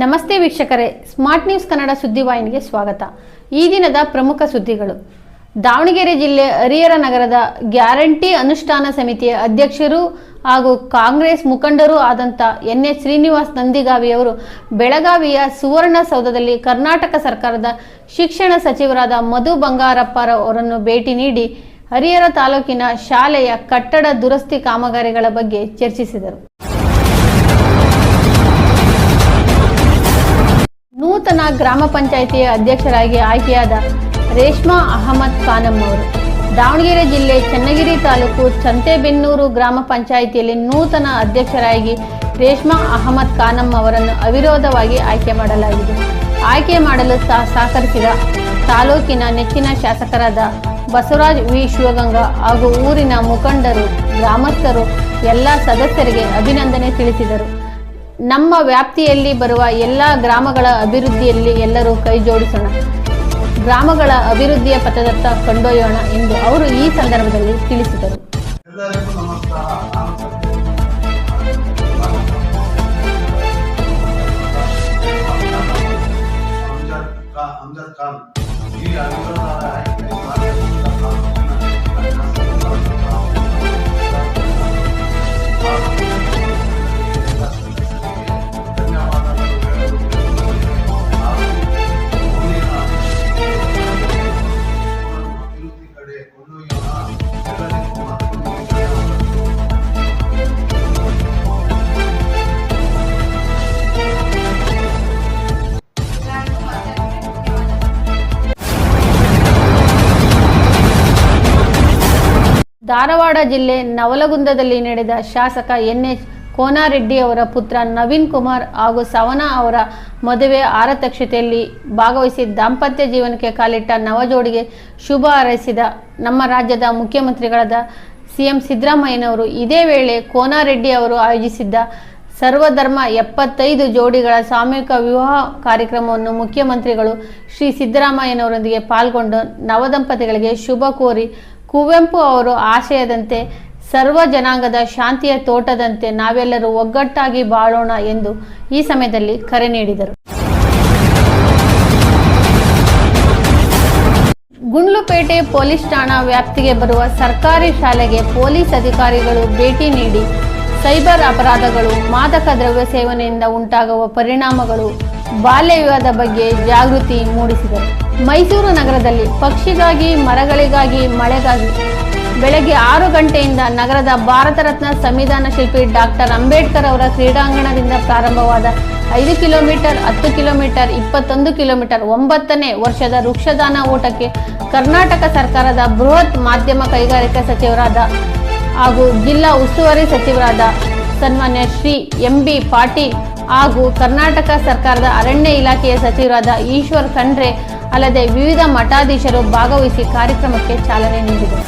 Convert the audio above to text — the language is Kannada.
ನಮಸ್ತೆ ವೀಕ್ಷಕರೇ, ಸ್ಮಾರ್ಟ್ ನ್ಯೂಸ್ ಕನ್ನಡ ಸುದ್ದಿವಾಹಿನಿಗೆ ಸ್ವಾಗತ. ಈ ದಿನದ ಪ್ರಮುಖ ಸುದ್ದಿಗಳು. ದಾವಣಗೆರೆ ಜಿಲ್ಲೆ ಹರಿಹರ ನಗರದ ಗ್ಯಾರಂಟಿ ಅನುಷ್ಠಾನ ಸಮಿತಿಯ ಅಧ್ಯಕ್ಷರು ಹಾಗೂ ಕಾಂಗ್ರೆಸ್ ಮುಖಂಡರೂ ಆದಂಥ ಎನ್ ಎಚ್ ಶ್ರೀನಿವಾಸ್ ನಂದಿಗಾವಿಯವರು ಬೆಳಗಾವಿಯ ಸುವರ್ಣಸೌಧದಲ್ಲಿ ಕರ್ನಾಟಕ ಸರ್ಕಾರದ ಶಿಕ್ಷಣ ಸಚಿವರಾದ ಮಧು ಬಂಗಾರಪ್ಪರವರನ್ನು ಭೇಟಿ ನೀಡಿ ಹರಿಹರ ತಾಲೂಕಿನ ಶಾಲೆಯ ಕಟ್ಟಡ ದುರಸ್ತಿ ಕಾಮಗಾರಿಗಳ ಬಗ್ಗೆ ಚರ್ಚಿಸಿದರು. ನೂತನ ಗ್ರಾಮ ಪಂಚಾಯಿತಿಯ ಅಧ್ಯಕ್ಷರಾಗಿ ಆಯ್ಕೆಯಾದ ರೇಷ್ಮಾ ಅಹಮದ್ ಖಾನಂ ಅವರು. ದಾವಣಗೆರೆ ಜಿಲ್ಲೆ ಚನ್ನಗಿರಿ ತಾಲೂಕು ಚಂತೆಬೆನ್ನೂರು ಗ್ರಾಮ ಪಂಚಾಯಿತಿಯಲ್ಲಿ ನೂತನ ಅಧ್ಯಕ್ಷರಾಗಿ ರೇಷ್ಮಾ ಅಹಮದ್ ಖಾನಂ ಅವರನ್ನು ಅವಿರೋಧವಾಗಿ ಆಯ್ಕೆ ಮಾಡಲಾಗಿದೆ. ಆಯ್ಕೆ ಮಾಡಲು ಸಹ ಸಹಕರಿಸಿದ ತಾಲೂಕಿನ ನೆಚ್ಚಿನ ಶಾಸಕರಾದ ಬಸವರಾಜ್ ವಿ. ಶಿವಗಂಗಾ ಹಾಗೂ ಊರಿನ ಮುಖಂಡರು, ಗ್ರಾಮಸ್ಥರು, ಎಲ್ಲ ಸದಸ್ಯರಿಗೆ ಅಭಿನಂದನೆ ತಿಳಿಸಿದರು. ನಮ್ಮ ವ್ಯಾಪ್ತಿಯಲ್ಲಿ ಬರುವ ಎಲ್ಲ ಗ್ರಾಮಗಳ ಅಭಿವೃದ್ಧಿಯಲ್ಲಿ ಎಲ್ಲರೂ ಕೈ ಜೋಡಿಸೋಣ ಗ್ರಾಮಗಳ ಅಭಿವೃದ್ಧಿಯ ಪಥದತ್ತ ಕೊಂಡೊಯ್ಯೋಣ ಎಂದು ಅವರು ಈ ಸಂದರ್ಭದಲ್ಲಿ ತಿಳಿಸಿದರು ಖಾನ್ ಧಾರವಾಡ ಜಿಲ್ಲೆ ನವಲಗುಂದದಲ್ಲಿ ನಡೆದ ಶಾಸಕ ಎನ್ ಎಚ್ ಕೋನಾರೆಡ್ಡಿ ಅವರ ಪುತ್ರ ನವೀನ್ ಕುಮಾರ್ ಹಾಗೂ ಸವನಾ ಅವರ ಮದುವೆ ಆರತಕ್ಷತೆಯಲ್ಲಿ ಭಾಗವಹಿಸಿ ದಾಂಪತ್ಯ ಜೀವನಕ್ಕೆ ಕಾಲಿಟ್ಟ ನವಜೋಡಿಗೆ ಶುಭ ಹಾರೈಸಿದ ನಮ್ಮ ರಾಜ್ಯದ ಮುಖ್ಯಮಂತ್ರಿಗಳಾದ ಸಿಎಂ ಸಿದ್ದರಾಮಯ್ಯನವರು. ಇದೇ ವೇಳೆ ಕೋನಾರೆಡ್ಡಿ ಅವರು ಆಯೋಜಿಸಿದ್ದ ಸರ್ವಧರ್ಮ ಎಪ್ಪತ್ತೈದು ಜೋಡಿಗಳ ಸಾಮೂಹಿಕ ವಿವಾಹ ಕಾರ್ಯಕ್ರಮವನ್ನು ಮುಖ್ಯಮಂತ್ರಿಗಳು ಶ್ರೀ ಸಿದ್ದರಾಮಯ್ಯನವರೊಂದಿಗೆ ಪಾಲ್ಗೊಂಡು ನವದಂಪತಿಗಳಿಗೆ ಶುಭ ಕೋರಿ ಕುವೆಂಪು ಅವರು ಆಶಯದಂತೆ ಸರ್ವ ಜನಾಂಗದ ಶಾಂತಿಯ ತೋಟದಂತೆ ನಾವೆಲ್ಲರೂ ಒಗ್ಗಟ್ಟಾಗಿ ಬಾಳೋಣ ಎಂದು ಈ ಸಮಯದಲ್ಲಿ ಕರೆ ನೀಡಿದರು. ಗುಂಡ್ಲುಪೇಟೆ ಪೊಲೀಸ್ ಠಾಣಾ ವ್ಯಾಪ್ತಿಗೆ ಬರುವ ಸರ್ಕಾರಿ ಶಾಲೆಗೆ ಪೊಲೀಸ್ ಅಧಿಕಾರಿಗಳು ಭೇಟಿ ನೀಡಿ ಸೈಬರ್ ಅಪರಾಧಗಳು, ಮಾದಕ ದ್ರವ್ಯ ಸೇವನೆಯಿಂದ ಉಂಟಾಗುವ ಪರಿಣಾಮಗಳು ಬಾಲ್ಯ ವಿವಾದ ಬಗ್ಗೆ ಜಾಗೃತಿ ಮೂಡಿಸಿದರು. ಮೈಸೂರು ನಗರದಲ್ಲಿ ಪಕ್ಷಿಗಾಗಿ, ಮರಗಳಿಗಾಗಿ ಮಳೆಗಾಗಿ ಬೆಳಗ್ಗೆ ಆರು ಗಂಟೆಯಿಂದ ನಗರದ ಭಾರತ ರತ್ನ ಸಂವಿಧಾನ ಶಿಲ್ಪಿ ಡಾಕ್ಟರ್ ಅಂಬೇಡ್ಕರ್ ಅವರ ಕ್ರೀಡಾಂಗಣದಿಂದ ಪ್ರಾರಂಭವಾದ ಐದು ಕಿಲೋಮೀಟರ್, ಹತ್ತು ಕಿಲೋಮೀಟರ್, ಇಪ್ಪತ್ತೊಂದು ಕಿಲೋಮೀಟರ್, ಒಂಬತ್ತನೇ ವರ್ಷದ ವೃಕ್ಷದಾನ ಓಟಕ್ಕೆ ಕರ್ನಾಟಕ ಸರ್ಕಾರದ ಬೃಹತ್ ಮಾಧ್ಯಮ ಕೈಗಾರಿಕಾ ಸಚಿವರಾದ ಹಾಗೂ ಜಿಲ್ಲಾ ಉಸ್ತುವಾರಿ ಸಚಿವರಾದ ಸನ್ಮಾನ್ಯ ಶ್ರೀ ಎಂ ಬಿ ಪಾಟೀಲ್ ಹಾಗೂ ಕರ್ನಾಟಕ ಸರ್ಕಾರದ ಅರಣ್ಯ ಇಲಾಖೆಯ ಸಚಿವರಾದ ಈಶ್ವರ್ ಖಂಡ್ರೆ ಅಲ್ಲದೆ ವಿವಿಧ ಮಠಾಧೀಶರು ಭಾಗವಹಿಸಿ ಕಾರ್ಯಕ್ರಮಕ್ಕೆ ಚಾಲನೆ ನೀಡಿದರು.